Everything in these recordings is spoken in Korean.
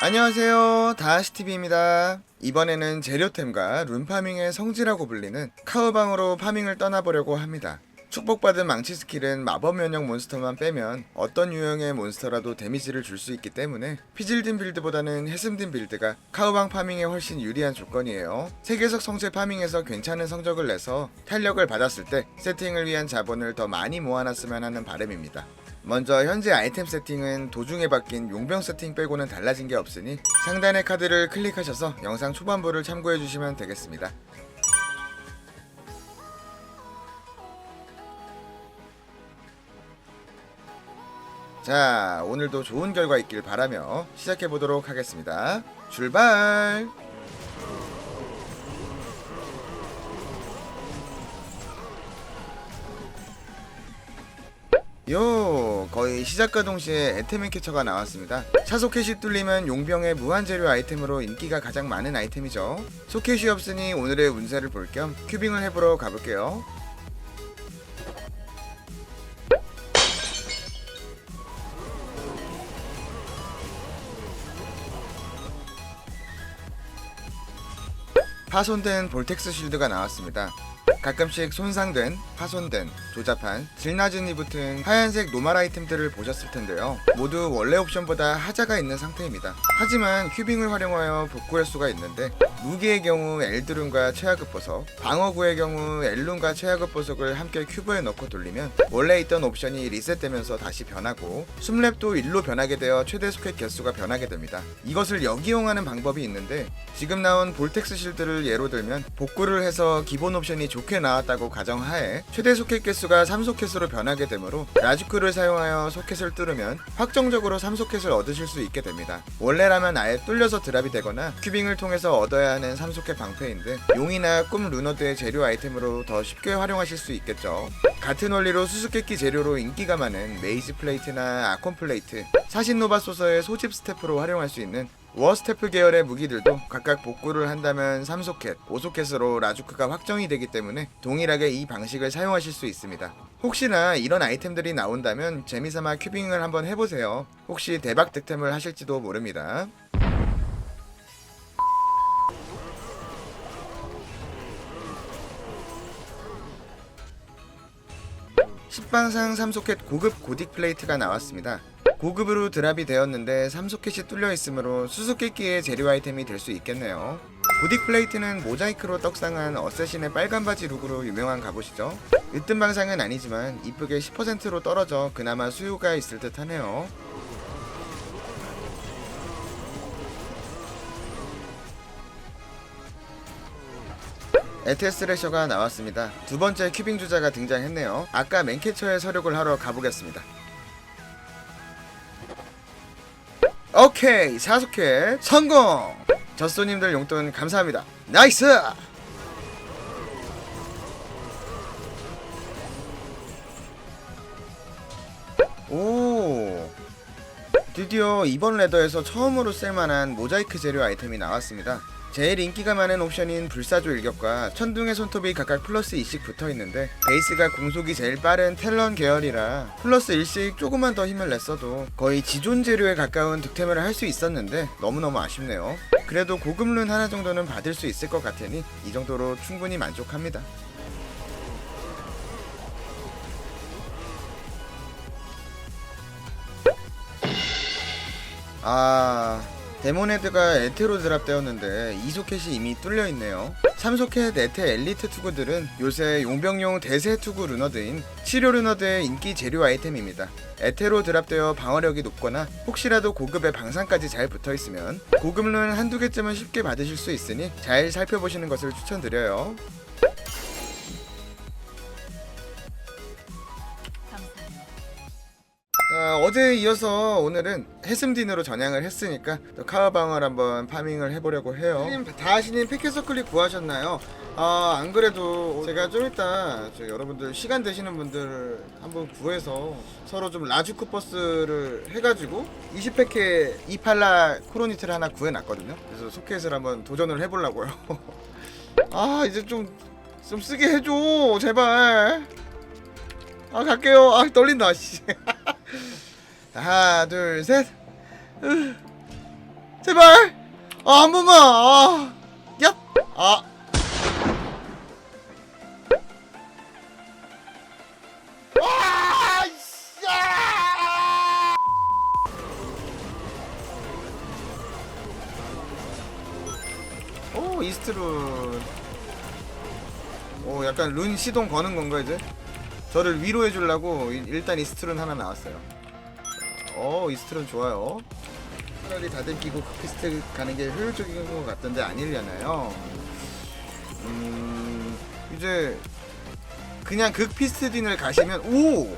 안녕하세요 다하시TV입니다 이번에는 재료템과 룬파밍의 성지라고 불리는 카우방으로 파밍을 떠나보려고 합니다 축복받은 망치 스킬은 마법 면역 몬스터만 빼면 어떤 유형의 몬스터라도 데미지를 줄 수 있기 때문에 피질딘 빌드보다는 헤슴딘 빌드가 카우방 파밍에 훨씬 유리한 조건이에요. 세계석 성체 파밍에서 괜찮은 성적을 내서 탄력을 받았을 때 세팅을 위한 자본을 더 많이 모아놨으면 하는 바람입니다. 먼저 현재 아이템 세팅은 도중에 바뀐 용병 세팅 빼고는 달라진 게 없으니 상단의 카드를 클릭하셔서 영상 초반부를 참고해 주시면 되겠습니다. 자, 오늘도 좋은 결과 있길 바라며 시작해 보도록 하겠습니다. 출발! 요 거의 시작과 동시에 에테멘 캐처가 나왔습니다. 차소켓이 뚫리면 용병의 무한 재료 아이템으로 인기가 가장 많은 아이템이죠. 소켓이 없으니 오늘의 운세를 볼 겸 큐빙을 해보러 가볼게요. 파손된 볼텍스 쉴드가 나왔습니다. 가끔씩 손상된, 파손된, 조잡한, 질 낮은 이 붙은 하얀색 노말 아이템들을 보셨을 텐데요. 모두 원래 옵션보다 하자가 있는 상태입니다. 하지만 큐빙을 활용하여 복구할 수가 있는데 무기의 경우 엘드룬과 최하급 보석, 방어구의 경우 엘룬과 최하급 보석을 함께 큐브에 넣고 돌리면 원래 있던 옵션이 리셋되면서 다시 변하고 숨랩도 1로 변하게 되어 최대 소켓 개수가 변하게 됩니다. 이것을 역이용하는 방법이 있는데 지금 나온 볼텍스 실드를 예로 들면 복구를 해서 기본 옵션이 좋게 나왔다고 가정하에 최대 소켓 개수가 3소켓으로 변하게 되므로 라주크를 사용하여 소켓을 뚫으면 확정적으로 3소켓을 얻으실 수 있게 됩니다. 원래라면 아예 뚫려서 드랍이 되거나 큐빙을 통해서 얻어야 하는 3소켓 방패인데 용이나 꿈 루너드의 재료 아이템으로 더 쉽게 활용하실 수 있겠죠. 같은 원리로 수수께끼 재료로 인기가 많은 메이지 플레이트나 아콘 플레이트, 사신노바 소서의 소집 스태프로 활용할 수 있는 워스테프 계열의 무기들도 각각 복구를 한다면 3소켓, 5소켓으로 라주크가 확정이 되기 때문에 동일하게 이 방식을 사용하실 수 있습니다. 혹시나 이런 아이템들이 나온다면 재미삼아 큐빙을 한번 해보세요. 혹시 대박 득템을 하실지도 모릅니다. 십방상 3소켓 고급 고딕 플레이트가 나왔습니다. 고급으로 드랍이 되었는데 3소켓이 뚫려 있으므로 수수께끼의 재료 아이템이 될 수 있겠네요. 고딕 플레이트는 모자이크로 떡상한 어쌔신의 빨간 바지 룩으로 유명한 갑옷이죠. 으뜸 방상은 아니지만 이쁘게 10%로 떨어져 그나마 수요가 있을 듯 하네요. 에테 스 레셔가 나왔습니다. 두 번째 큐빙 주자가 등장했네요. 아까 맨캐쳐의 서력을 하러 가보겠습니다. 오케이 사속회 성공! 젖소님들 용돈 감사합니다. 나이스! 오 드디어 이번 레더에서 처음으로 쓸만한 모자이크 재료 아이템이 나왔습니다. 제일 인기가 많은 옵션인 불사조 일격과 천둥의 손톱이 각각 플러스 2씩 붙어 있는데 베이스가 공속이 제일 빠른 텔런 계열이라 플러스 1씩 조금만 더 힘을 냈어도 거의 지존 재료에 가까운 득템을 할 수 있었는데 너무너무 아쉽네요. 그래도 고급 룬 하나 정도는 받을 수 있을 것 같으니 이 정도로 충분히 만족합니다. 아 데몬헤드가 에테로 드랍되었는데 2소켓이 이미 뚫려있네요. 3소켓 에테 엘리트 투구들은 요새 용병용 대세 투구 루너드인 치료 루너드의 인기 재료 아이템입니다. 에테로 드랍되어 방어력이 높거나 혹시라도 고급의 방상까지 잘 붙어있으면 고급 룬 한두 개쯤은 쉽게 받으실 수 있으니 잘 살펴보시는 것을 추천드려요 어제에 이어서 오늘은 헤슴딘으로 전향을 했으니까 또 카와방을 한번 파밍을 해보려고 해요. 다하시님 패켓서클리 구하셨나요? 아, 안 그래도 제가 좀 이따 저 여러분들 시간 되시는 분들 한번 구해서 서로 좀 라주크 버스를 해가지고 20팩의 이팔라 코로니트를 하나 구해놨거든요. 그래서 소켓을 한번 도전을 해보려고요. 아, 이제 좀, 좀 쓰게 해줘. 제발. 아, 갈게요. 아, 떨린다, 씨. 하나 둘 셋. 으. 제발 아, 한 번만 아, 얍 아. 아, 씨, 아! 오 이스트룬 오 약간 룬 시동 거는 건가 이제? 저를 위로해 주려고 이- 일단 이스트룬 하나 나왔어요 어 이스트룬 좋아요. 차라리 다들 끼고 크피스트 가는 게 효율적인 것 같던데 아니려나요? 음 이제 그냥 극피스트딘을 가시면 오!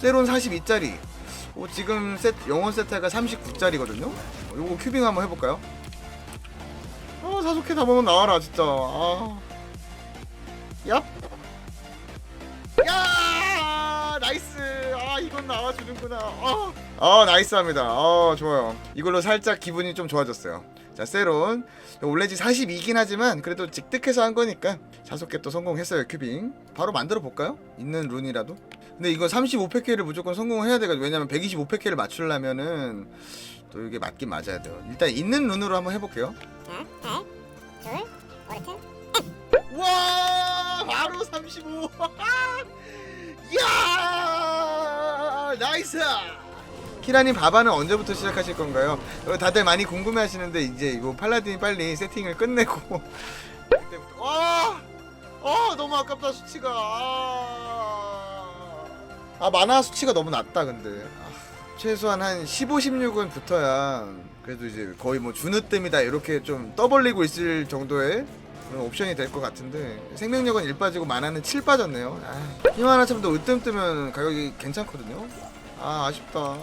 세론 42짜리. 오 지금 세, 영원 세트가 39짜리거든요? 요거 큐빙 한번 해볼까요? 아 사소케 다보면 나와라 진짜. 아. 얍. 야! 나이스! 아 이건 나와주는구나. 아, 아 나이스합니다. 아 좋아요. 이걸로 살짝 기분이 좀 좋아졌어요. 자 세론. 올레지 42이긴 하지만 그래도 직득해서 한 거니까 자소케 또 성공했어요 큐빙. 바로 만들어 볼까요? 있는 룬이라도? 근데 이거 35팩회를 무조건 성공해야 돼가지고 왜냐면 125팩회를 맞추려면은 또 이게 맞긴 맞아야 돼요. 일단 있는 룬으로 한번 해볼게요. 자, 달, 둘, 오르트, 와! 바로 35 이야! 나이스 키라님 바바는 언제부터 시작하실 건가요? 어, 다들 많이 궁금해하시는데 이제 이거 팔라딘이 빨리 세팅을 끝내고. 그때부터 와, 아 너무 아깝다 수치가. 아, 아 만화 수치가 너무 낮다 근데. 아, 최소한 한 15, 16은 붙어야 그래도 이제 거의 뭐 주느뜸이다 이렇게 좀 떠벌리고 있을 정도의 옵션이 될 것 같은데. 생명력은 1 빠지고 만화는 7 빠졌네요. 아, 힘 하나 참도 으뜸 뜨면 가격이 괜찮거든요. 아 아쉽다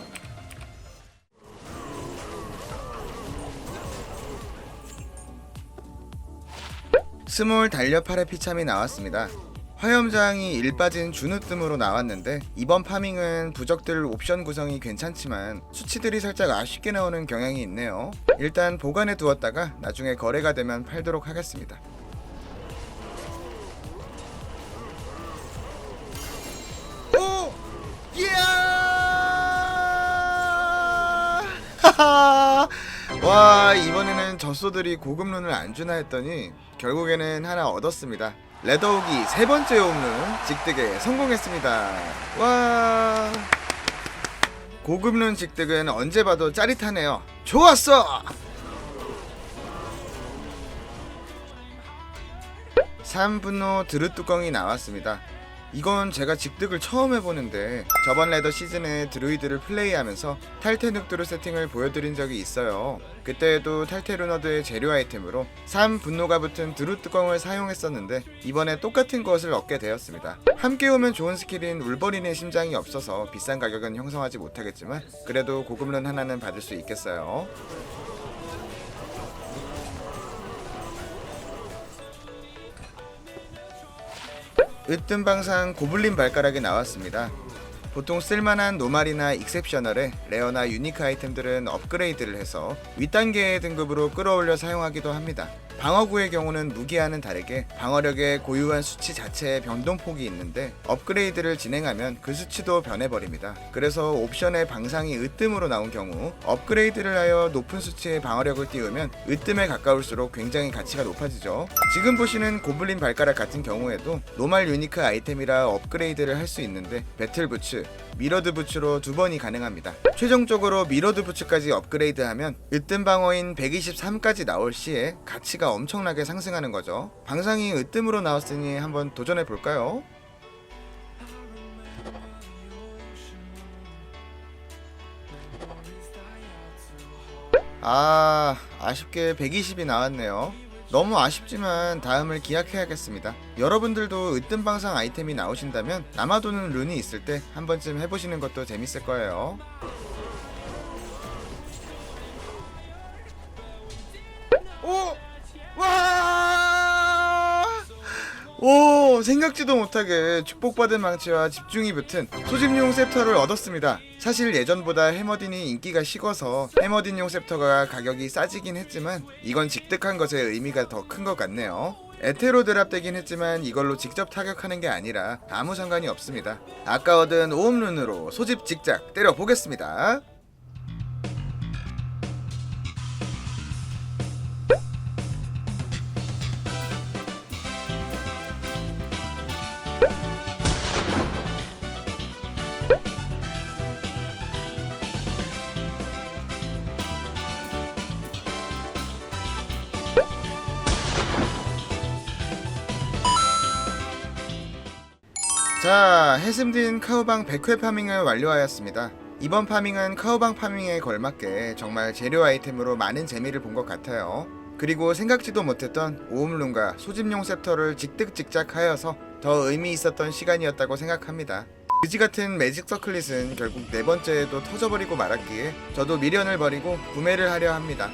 스몰 달려 팔의 피참이 나왔습니다 화염장이 일 빠진 준우뜸으로 나왔는데 이번 파밍은 부적들 옵션 구성이 괜찮지만 수치들이 살짝 아쉽게 나오는 경향이 있네요 일단 보관해 두었다가 나중에 거래가 되면 팔도록 하겠습니다 오! 이야! 하하! 와 이번에는 젖소들이 고급 룬을 안 주나 했더니 결국에는 하나 얻었습니다. 레더욱이 세 번째 홈런 직득에 성공했습니다. 와. 고급 룬 직득은 언제 봐도 짜릿하네요. 좋았어! 3분노 드르 뚜껑이 나왔습니다. 이건 제가 직득을 처음 해보는데 저번 레더 시즌에 드루이드를 플레이하면서 탈퇴 늑두루 세팅을 보여드린 적이 있어요. 그때에도 탈퇴 루너드의 재료 아이템으로 3 분노가 붙은 드루 뚜껑을 사용했었는데 이번에 똑같은 것을 얻게 되었습니다. 함께 오면 좋은 스킬인 울버린의 심장이 없어서 비싼 가격은 형성하지 못하겠지만 그래도 고급룬 하나는 받을 수 있겠어요. 으뜸방상 고블린 발가락이 나왔습니다. 보통 쓸만한 노말이나 익셉셔널에 레어나 유니크 아이템들은 업그레이드를 해서 윗단계의 등급으로 끌어올려 사용하기도 합니다. 방어구의 경우는 무기와는 다르게 방어력의 고유한 수치 자체에 변동폭이 있는데 업그레이드를 진행하면 그 수치도 변해버립니다. 그래서 옵션의 방상이 으뜸으로 나온 경우 업그레이드를 하여 높은 수치의 방어력을 띄우면 으뜸에 가까울수록 굉장히 가치가 높아지죠. 지금 보시는 고블린 발가락 같은 경우에도 노말 유니크 아이템이라 업그레이드를 할 수 있는데 배틀 부츠, 미러드 부츠로 두 번이 가능합니다. 최종적으로 미러드 부츠까지 업그레이드하면 으뜸 방어인 123까지 나올 시에 가치가 엄청나게 상승하는 거죠. 방상이 으뜸으로 나왔으니 한번 도전해 볼까요? 아, 아쉽게 120이 나왔네요. 너무 아쉽지만 다음을 기약해야겠습니다. 여러분들도 으뜸 방상 아이템이 나오신다면 남아도는 룬이 있을 때 한 번쯤 해보시는 것도 재밌을 거예요. 오! 와! 오! 생각지도 못하게 축복받은 망치와 집중이 붙은 소집용 셉터를 얻었습니다. 사실 예전보다 해머딘이 인기가 식어서 해머딘용 셉터가 가격이 싸지긴 했지만 이건 직득한 것의 의미가 더 큰 것 같네요. 에테로 드랍되긴 했지만 이걸로 직접 타격하는 게 아니라 아무 상관이 없습니다. 아까 얻은 오음룬으로 소집 직작 때려보겠습니다. 자, 해슴딘 카우방 100회 파밍을 완료하였습니다. 이번 파밍은 카우방 파밍에 걸맞게 정말 재료 아이템으로 많은 재미를 본 것 같아요. 그리고 생각지도 못했던 오음룬과 소집용 셉터를 직득직작하여서 더 의미 있었던 시간이었다고 생각합니다. 그지 같은 매직 서클릿은 결국 네 번째에도 터져버리고 말았기에 저도 미련을 버리고 구매를 하려 합니다.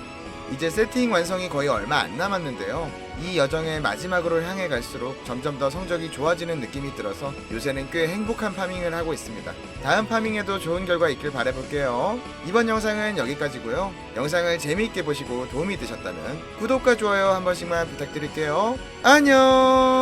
이제 세팅 완성이 거의 얼마 안 남았는데요. 이 여정의 마지막으로 향해 갈수록 점점 더 성적이 좋아지는 느낌이 들어서 요새는 꽤 행복한 파밍을 하고 있습니다. 다음 파밍에도 좋은 결과 있길 바라볼게요. 이번 영상은 여기까지고요. 영상을 재미있게 보시고 도움이 되셨다면 구독과 좋아요 한 번씩만 부탁드릴게요. 안녕!